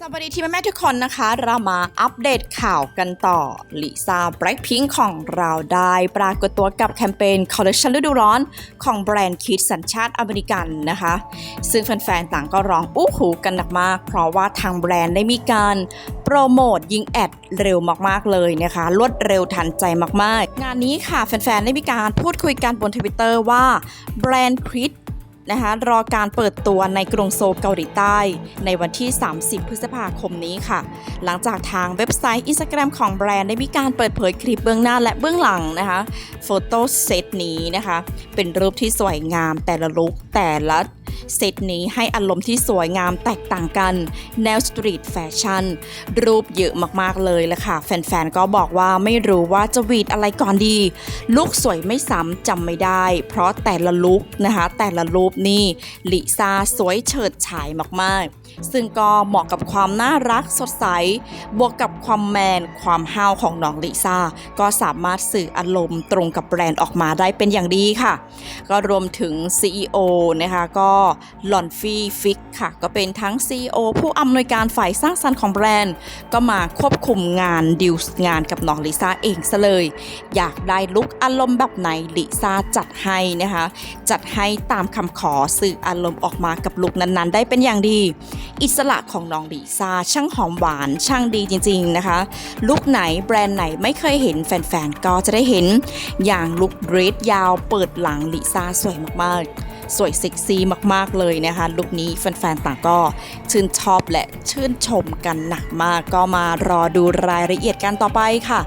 สวัสดีทีมแม่ทุกคนนะคะ เรามาอัปเดตข่าวกันต่อลิซ่าแบล็คพิงของเราได้ปรากฏตัวกับแคมเปญคอลเลคชันฤดูร้อนของแบรนด์คิดสัญชาติอเมริกันนะคะ ซึ่งแฟนๆต่างก็ร้องอู้หูกันหนักมาก เพราะว่าทางแบรนด์ได้มีการโปรโมทยิงแอดเร็วมากๆเลยนะคะ รวดเร็วทันใจมากๆ งานนี้ค่ะแฟนๆได้มีการพูดคุยกันบนทวิตเตอร์ว่าแบรนด์คิด นะคะรอการเปิดตัวในกรุงโซลเกาหลีใต้ ในวันที่ 30 พฤษภาคมนี้ค่ะ หลังจากทางเว็บไซต์ Instagram ของแบรนด์ได้มีการเปิดเผยคลิปเบื้องหน้าและเบื้องหลังนะคะโฟโต้เซตนี้นะคะ เป็นรูปที่สวยงามแต่ละลุคแต่ละเซตนี้ให้อารมณ์ที่สวยงามแตกต่างกัน แนวสตรีทแฟชั่น รูปเยอะมาก ๆ เลยละค่ะ แฟน ๆ ก็บอกว่าไม่รู้ว่าจะวีดอะไรก่อนดี ลุคสวยไม่ซ้ำจำไม่ได้ เพราะแต่ละลุคนะคะ แต่ละรูปนี่ลิซาสวยเฉิดฉายมากๆซึ่งก็เหมาะกับความน่ารักสดใส บวกกับความแมน ความห้าวของน้องลิซ่า ก็สามารถสื่ออารมณ์ตรงกับแบรนด์ออกมาได้เป็นอย่างดีค่ะ ก็รวมถึง CEO นะคะก็ลอนฟี่ฟิกค่ะ ก็เป็นทั้ง CEO ผู้อำนวยการฝ่ายสร้างสรรค์ของแบรนด์ ก็มาควบคุมงานดิวงานกับน้องลิซ่าเองซะเลย อยากได้ลุคอารมณ์แบบไหนลิซ่าจัดให้นะคะ จัดให้ตามคำขอสื่ออารมณ์ออกมากับลุคนั้นๆ ได้เป็นอย่างดี อิสระของน้องลิซ่าช่างหอมหวานช่างดีจริง ๆนะคะ ลุคไหนแบรนด์ไหนไม่เคยเห็นแฟนๆ ก็จะได้เห็นอย่างลุคเดรสยาวเปิดหลังลิซ่าสวยมากๆสวยเซ็กซี่มากๆเลยนะคะ ลุคนี้แฟนๆต่างก็ชื่นชอบและชื่นชมกันหนักมาก ก็มารอดูรายละเอียดกันต่อไปค่ะ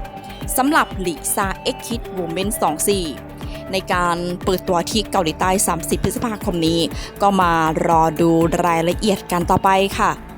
สำหรับลิซ่าเอ็กคิดวูเมน24 ในการเปิดตัวที่เกาหลีใต้ 30 พฤษภาคมนี้ ก็มารอดูรายละเอียดกันต่อไปค่ะ